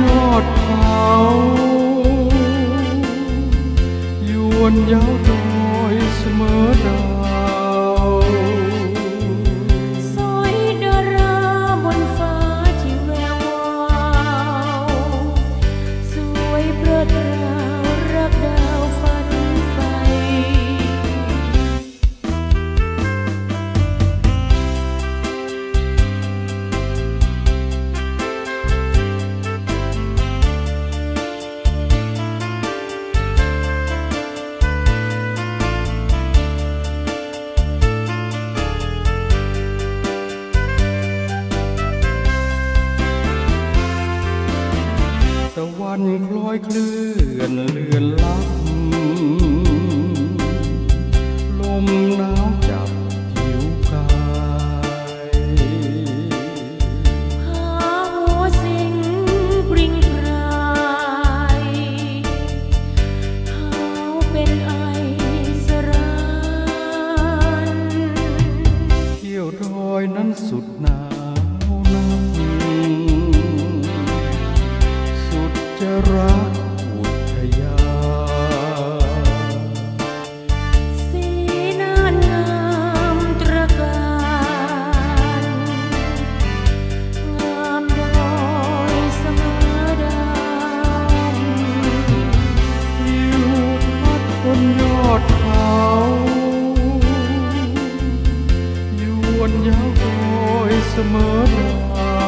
ยอดเขายวนยาวดอยเสมอดา วันคล้อยเคลื่อนเลือนลับ ยอดเขายวนยาวคอยเสมอมา